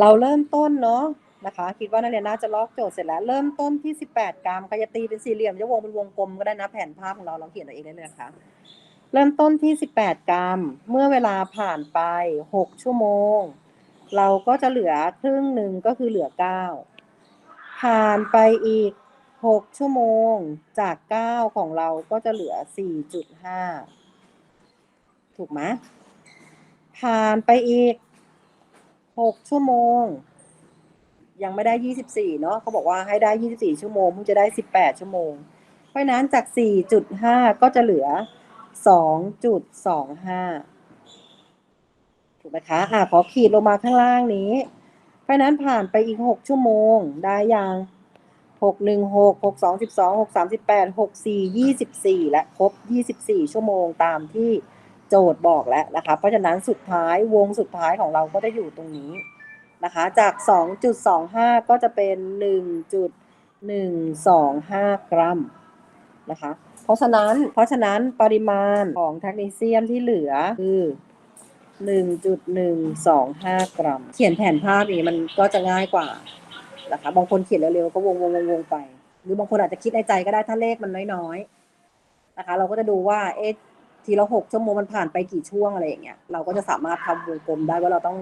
เราเริ่มต้นเนาะนะคะ คิดว่านักเรียนน่าจะลอกโจทย์เสร็จแล้ว เริ่มต้นที่ 18 กรัมใครจะตีเป็นสี่เหลี่ยมจะวงเป็นวงกลมก็ได้นะแผนภาพของเราเราเขียนเอาเองได้เลยนะคะเริ่มต้นที่ 18 กรัม เมื่อเวลาผ่านไป 6 ชั่วโมง เราก็จะเหลือครึ่งหนึ่งก็คือเหลือ 9 ผ่านไปอีก 6 ชั่วโมงจาก 9 ของเราก็จะเหลือ 4.5 ถูกไหมผ่านไปอีก หกชั่วโมง ยังไม่ได้ยี่สิบสี่เนาะเขาบอกว่าให้ได้ยี่สิบสี่ชั่วโมงมึงจะได้สิบแปดชั่วโมง เพราะนั้นจากสี่จุดห้าก็จะเหลือสองจุดสองห้าถูกไหมคะอะขอขีดลงมาข้างล่างนี้ เพราะนั้นผ่านไปอีกหกชั่วโมงได้ยังหกหนึ่งหกหกสองสิบสองหกสามสิบแปดหกสี่ยี่สิบสี่และครบยี่สิบสี่ชั่วโมงตามที่ โจทย์บอกแล้วนะคะ เพราะฉะนั้นสุดท้ายวงสุดท้ายของเราก็จะอยู่ตรงนี้นะคะ จาก 2.25 ก็จะเป็น 1.125 กรัมนะคะ เพราะฉะนั้น เพราะฉะนั้นปริมาณของแทกนีเซียมที่เหลือคือ1.125 กรัม เขียนแผนภาพนี้มันก็จะง่ายกว่านะคะ บางคนเขียนเร็วๆก็วงๆวงๆไป หรือบางคนอาจจะคิดในใจก็ได้ถ้าเลขมันน้อยๆนะคะ เราก็จะดูว่าเอ๊ะ ทีละหกชั่วโมงมันผ่านไปกี่ช่วงอะไรอย่างเงี้ยเราก็จะสามารถทำวงกลมได้ว่าเราต้อง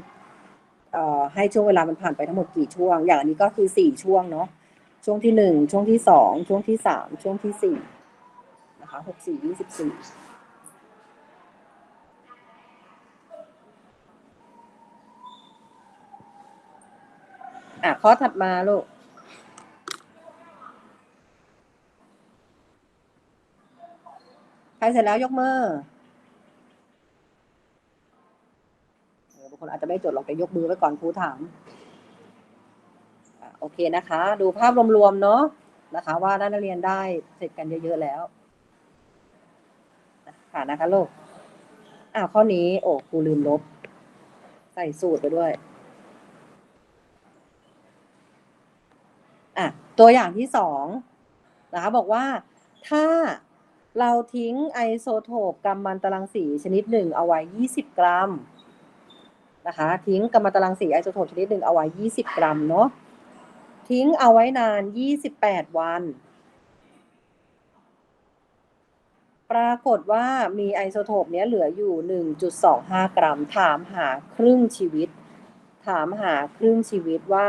เอ่อให้ช่วงเวลามันผ่านไปทั้งหมดกี่ช่วง อย่างอันนี้ก็คือสี่ช่วงเนาะช่วงที่หนึ่งช่วงที่สองช่วงที่สามช่วงที่สี่นะคะหกสี่ยี่สิบสี่อะข้อถัดมาลูก ครเสร็จแล้วยกมือบางคนอาจจะไม่จดหรอกแต่ยกมือไว้ก่อนครูถามโอเคนะคะ ดูภาพรวมๆเนาะนะคะ ว่านักเรียนได้เสร็จกันเยอะๆแล้วค่ะนะคะลูกอ่าข้อนี้ โอ้ครูลืมลบ ใส่สูตรไปด้วยอะตัวอย่างที่สองนะคะบอกว่าถ้า เราทิ้งไอโซโทปกัมมันตรังสีชนิดหนึ่งเอาไว้ 20 กรัมนะคะทิ้งกัมมันตรังสีไอโซโทปชนิดหนึ่งเอาไว้ 20 กรัมเนาะทิ้งเอาไว้นาน 28 วัน ปรากฏว่ามีไอโซโทปเนี้ยเหลืออยู่ 1.25 กรัม ถามหาครึ่งชีวิต ถามหาครึ่งชีวิตว่า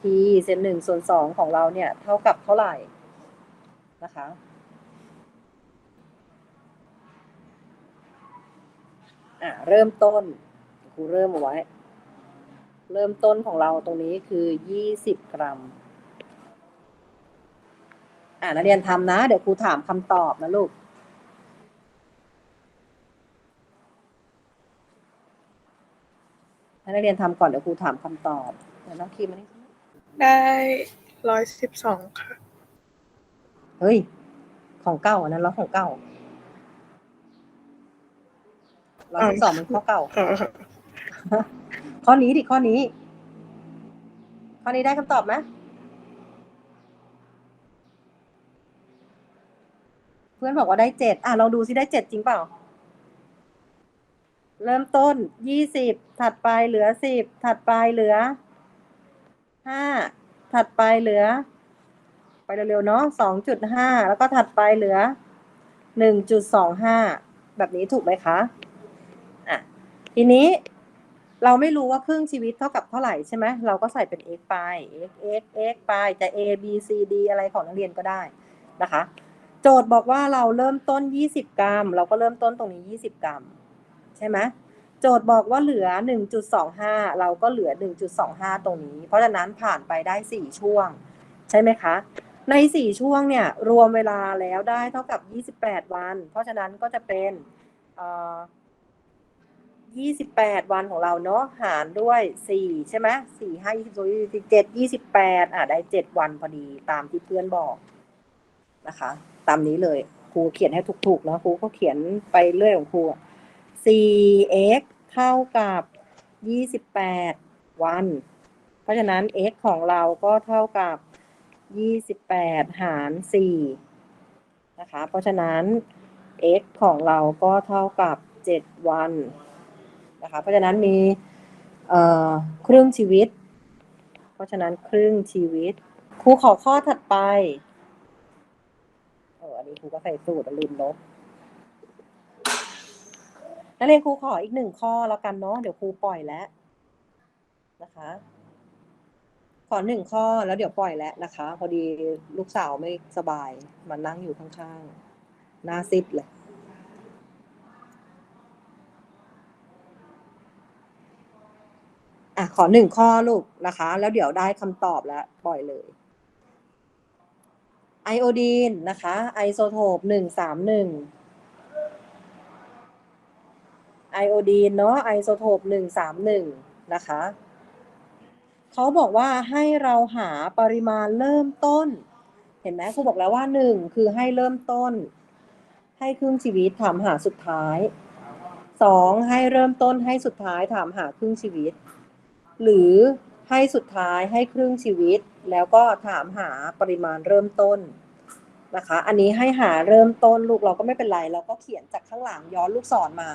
t เซนหนึ่งส่วนสองของเราเนี่ย เท่ากับเท่าไหร่นะคะ อะเริ่มต้นครูเริ่มเอาไว้ เริ่มต้นของเราตรงนี้คือยี่สิบกรัม อะนักเรียนทำนะ เดี๋ยวครูถามคำตอบนะลูกให้นักเรียนทำก่อนเดี๋ยวครูถามคำตอบเดี๋ยวน้องคีมมานี่ได้ร้อยสิบสองค่ะ เฮ้ย ของเก่าอันนั้นแล้วของเก่า เร้อยสิบมันข้อเก่า ข้อนี้ดิข้อนี้ ข้อนี้ได้คำตอบไหมเพื่อนบอกว่าได้เจ็ดอะลองดูซิได้เจ็ดจริงเปล่า เริ่มต้นยี่สิบถัดไปเหลือสิบถัดไปเหลือห้าถัดไปเหลือ ไปเร็วๆเนาะสองจุดห้าแล้วก็ถัดไปเหลือหนึ่งจุดสองห้าแบบนี้ถูกไหมคะ ทีนี้เราไม่รู้ว่าครึ่งชีวิตเท่ากับเท่าไหร่ใช่ไหมเราก็ใส่เป็น x ไป x x x ไปจะ a b c d อะไรของนักเรียนก็ได้นะคะ โจทย์บอกว่าเราเริ่มต้น 20 กรัม เราก็เริ่มต้นตรงนี้ 20 กรัม ใช่ไหมโจทย์บอกว่าเหลือ 1.25 เราก็เหลือ 1.25 ตรงนี้ เพราะฉะนั้นผ่านไปได้ 4 ช่วง ใช่ไหมคะ ใน 4 ช่วงเนี่ย รวมเวลาแล้วได้เท่ากับ 28 วัน เพราะฉะนั้นก็จะเป็นเอ่อ 28วันของเราเนาะหารด้วย4ใช่ไหม4 5 22 27 28อะได้7วันพอดีตามที่เพื่อนบอกนะคะ ตามนี้เลยครูเขียนให้ถูกๆนะครูก็เขียนไปเรื่อยของครูอะ 4x เท่ากับ 28 วัน เพราะฉะนั้น x ของเราก็เท่ากับ 28 หาร 4 นะคะ เพราะฉะนั้น x ของเราก็เท่ากับ 7 วัน นะคะ เพราะฉะนั้นมีเครึ่งชีวิต เพราะฉะนั้นครึ่งชีวิต ครูขอข้อถัดไปเอออันนี้ครูก็ใส่สูตรลืมลบนักเรียนครูขออีกหนึ่งข้อแล้วกันเนาะเดี๋ยวครูปล่อยแล้วนะคะ ขอหนึ่งข้อแล้วเดี๋ยวปล่อยแล้วนะคะ พอดีลูกสาวไม่สบายมานั่งอยู่ข้างๆหน้าซิดเลย อะขอหนึ่งข้อลูกนะคะ แล้วเดี๋ยวได้คำตอบแล้วปล่อยเลยไอโอดีนนะคะไอโซโทปหนึ่งสามหนึ่งไอโอดีนเนาะไอโซโทปหนึ่งสามหนึ่งนะคะเขาบอกว่าให้เราหาปริมาณเริ่มต้น เห็นไหมครูบอกแล้วว่าหนึ่งคือให้เริ่มต้น ให้ครึ่งชีวิตถามหาสุดท้ายสองให้เริ่มต้นให้สุดท้ายถามหาครึ่งชีวิต หรือให้สุดท้ายให้ครึ่งชีวิต แล้วก็ถามหาปริมาณเริ่มต้นนะคะ อันนี้ให้หาเริ่มต้นลูกเราก็ไม่เป็นไรเราก็เขียนจากข้างหลังย้อนลูกศรมา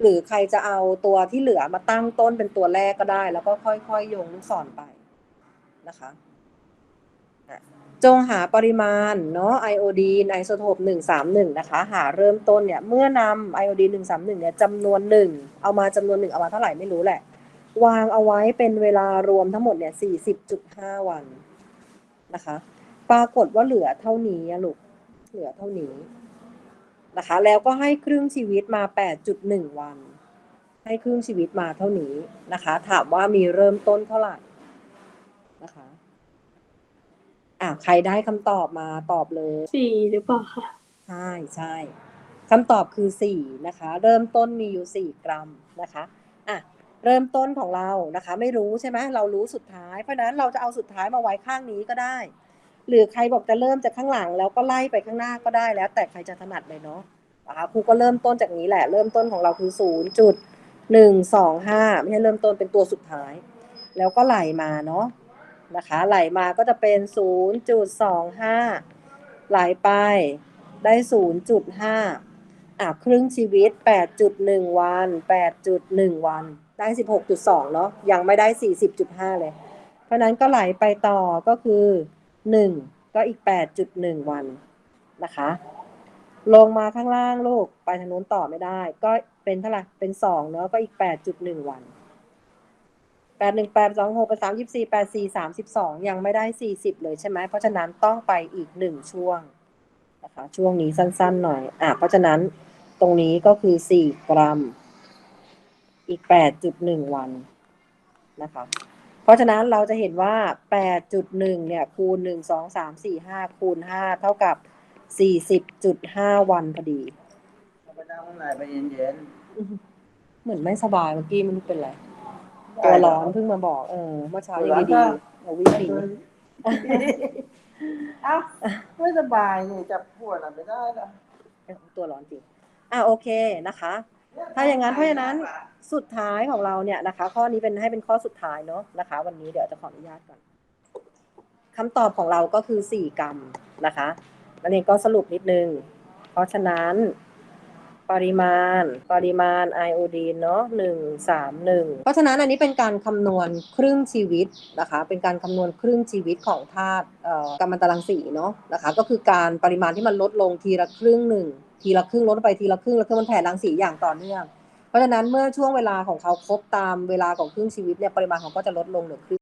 หรือใครจะเอาตัวที่เหลือมาตั้งต้นเป็นตัวแรกก็ได้ แล้วก็ค่อยๆโยงลูกศรไปนะคะจงหาปริมาณเนาะไอโอดีนไอโซโทปหนึ่งสามหนึ่งนะคะ หาเริ่มต้นเนี่ย เมื่อนำไอโอดีนหนึ่งสามหนึ่งเนี่ยจำนวนหนึ่งเอามาจำนวนหนึ่งเอามาเท่าไหร่ไม่รู้แหละ วางเอาไว้เป็นเวลารวมทั้งหมดเนี่ยสี่สิบจุดห้าวันนะคะ ปรากฏว่าเหลือเท่านี้อะลูกเหลือเท่านี้นะคะ แล้วก็ให้ครึ่งชีวิตมาแปดจุดหนึ่งวัน ให้ครึ่งชีวิตมาเท่านี้นะคะ ถามว่ามีเริ่มต้นเท่าไหร่นะคะอะใครได้คำตอบมาตอบเลยสี่หรือเปล่าคะใช่ใช่คำตอบคือสี่นะคะ เริ่มต้นมีอยู่สี่กรัมนะคะอะ เริ่มต้นของเรานะคะ ไม่รู้ใช่ไหมเรารู้สุดท้าย เพราะนั้นเราจะเอาสุดท้ายมาไว้ข้างนี้ก็ได้ หรือใครบอกจะเริ่มจากข้างหลังแล้วก็ไล่ไปข้างหน้าก็ได้แล้ว แต่ใครจะถนัดเลยเนาะนะคะครูก็เริ่มต้นจากนี้แหละ เริ่มต้นของเราคือศูนย์จุดหนึ่งสองห้าไม่ใช่เริ่มต้นเป็นตัวสุดท้าย แล้วก็ไหลมาเนาะนะคะไหลมาก็จะเป็นศูนย์จุดสองห้าไหลไปได้0.5อะครึ่งชีวิต8.1วัน8.1วัน ได้16.2เนาะยังไม่ได้40.5เลย เพราะนั้นก็ไหลไปต่อก็คือ1ก็อีก8.1วันนะคะ ลงมาข้างล่างลูกไปทางนู้นต่อไม่ได้ ก็เป็นเท่าไหร่เป็น2เนาะก็อีก8.1วัน8 1 8 2 6 8 3 24 8 4 32ยังไม่ได้40เลยใช่ไหมเพราะฉะนั้นต้องไปอีก1ช่วงนะคะช่วงนี้สั้นๆหน่อยอะเพราะฉะนั้นตรงนี้ก็คือ4กรัม อีก 8.1 วันนะคะ เพราะฉะนั้นเราจะเห็นว่า 8.1 เนี่ย คูณ 1 2 3 4 5 คูณ 5 เท่ากับ 40.5 วันพอดีไปนั่งข้างในไปเย็นเหมือนไม่สบายเมื่อกี้ไม่รู้เป็นไรๆตัวร้อนเพิ่งมาบอก เออ เมื่อเช้ายังดีๆเอาวิ่งหนีเอ้าไม่สบายนี่จับปวดอะไรไม่ได้หรอตัวร้อนจริงอะโอเคนะคะ ถ้าอย่างนั้นเพราะฉะนั้นสุดท้ายของเราเนี่ยนะคะ ข้อนี้เป็นให้เป็นข้อสุดท้ายเนาะนะคะ วันนี้เดี๋ยวจะขออนุญาตก่อนคำตอบของเราก็คือสี่กรรมนะคะนันเองก็สรุปนิดนึง เพราะฉะนั้น ปริมาณ ปริมาณไอโอดีนเนาะหนึ่งสามหนึ่งเพราะฉะนั้นอันนี้เป็นการคำนวณครึ่งชีวิตนะคะ เป็นการคำนวณครึ่งชีวิตของธาตุกัมมันตรังสีเนาะนะคะ ก็คือการปริมาณที่มันลดลงทีละครึ่งหนึ่งทีละครึ่งลดไปทีละครึ่งแล้วคือมันแผ่รังสีอย่างต่อเนื่อง เพราะฉะนั้นเมื่อช่วงเวลาของเขาครบตามเวลาของครึ่งชีวิตเนี่ยปริมาณของก็จะลดลงเหลือครึ่ง